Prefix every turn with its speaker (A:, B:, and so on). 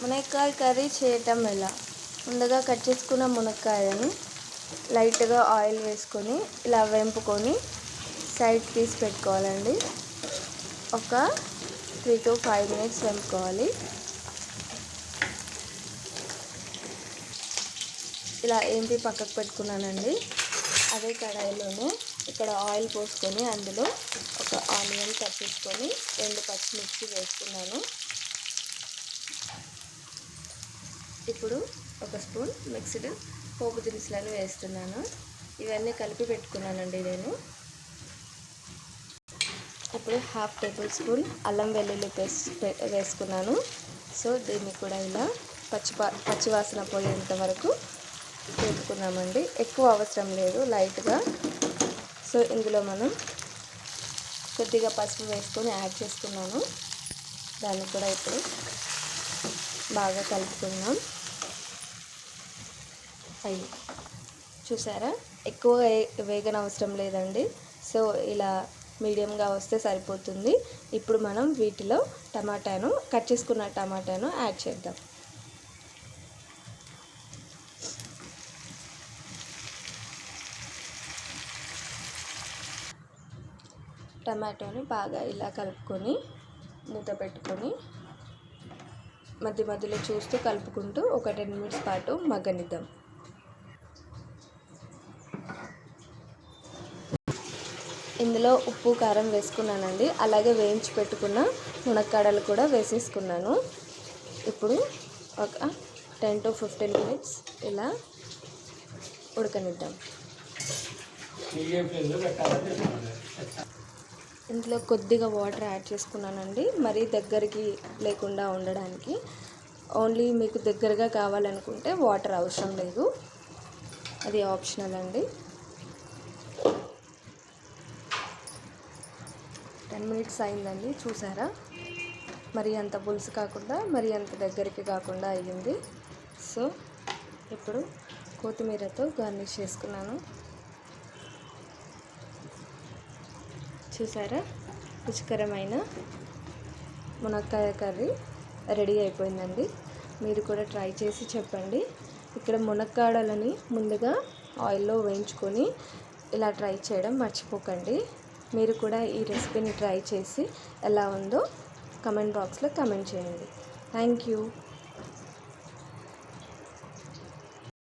A: మునక్కాయ కర్రీ చేయటం ఎలా? ముందుగా కట్ చేసుకున్న మునక్కాయని లైట్గా ఆయిల్ వేసుకొని ఇలా వేంపుకొని సైడ్ తీసి పెట్టుకోవాలండి. ఒక త్రీ టు ఫైవ్ మినిట్స్ వెంపుకోవాలి. ఇలా ఏంపి పక్కకు పెట్టుకున్నానండి? అదే కడాయిలోనే ఇక్కడ ఆయిల్ పోసుకొని అందులో ఒక ఆనియన్ కట్ చేసుకొని రెండు పచ్చిమిర్చి వేసుకున్నాను. ఇప్పుడు ఒక స్పూన్ మిక్స్డ్ పోపు దినుసులను వేస్తున్నాను. ఇవన్నీ కలిపి పెట్టుకున్నానండి నేను. ఇప్పుడు హాఫ్ టేబుల్ స్పూన్ అల్లం వెల్లుల్లి పేస్ట్ వేసుకున్నాను. సో దీన్ని కూడా ఇలా పచ్చి పచ్చివాసన పోయేంత వరకు వేసుకున్నామండి ఎక్కువ అవసరం లేదు లైట్గా. సో ఇందులో మనం కొద్దిగా పసుపు వేసుకొని యాడ్ చేసుకున్నాను. దాన్ని కూడా ఇప్పుడు బాగా కలుపుకుందాం. అయ్యి. చూసారా? ఎక్కువ వేగన అవసరం లేదండి. సో ఇలా మీడియంగా వస్తే సరిపోతుంది. ఇప్పుడు మనం వీటిలో టమాటాను కట్ చేసుకున్న టమాటాను యాడ్ చేద్దాం. టమాటోని బాగా ఇలా కలుపుకొని మూత పెట్టుకొని మధ్య మధ్యలో చూస్తూ కలుపుకుంటూ ఒక టెన్ మినిట్స్ పాటు మగ్గనిద్దాం. ఇందులో ఉప్పు కారం వేసుకున్నానండి. అలాగే వేయించి పెట్టుకున్న మునక్కాడలు కూడా వేసేసుకున్నాను. ఇప్పుడు ఒక టెన్ టు ఫిఫ్టీన్ మినిట్స్ ఇలా ఉడకనిద్దాం. ఇందులో కొద్దిగా వాటర్ యాడ్ చేసుకున్నానండి. మరీ దగ్గరికి లేకుండా ఉండడానికి. ఓన్లీ మీకు దగ్గరగా కావాలనుకుంటే వాటర్ అవసరం లేదు. అది ఆప్షనల్ అండి. టెన్ మినిట్స్ అయిందండి చూసారా? మరి అంత పులుసు కాకుండా మరి అంత దగ్గరికి కాకుండా అయ్యింది. సో ఇప్పుడు కొత్తిమీరతో గార్నిష్ చేసుకున్నాను. చూసారా? రుచికరమైన మునక్కాయ కర్రీ రెడీ అయిపోయిందండి. మీరు కూడా ట్రై చేసి చెప్పండి. ఇక్కడ మునక్కాడలని ముందుగా ఆయిల్లో వేయించుకొని ఇలా ట్రై చేయడం మర్చిపోకండి. మీరు కూడా ఈ రెసిపీని ట్రై చేసి ఎలా ఉందో కమెంట్ బాక్స్లో కమెంట్ చేయండి. Thank you.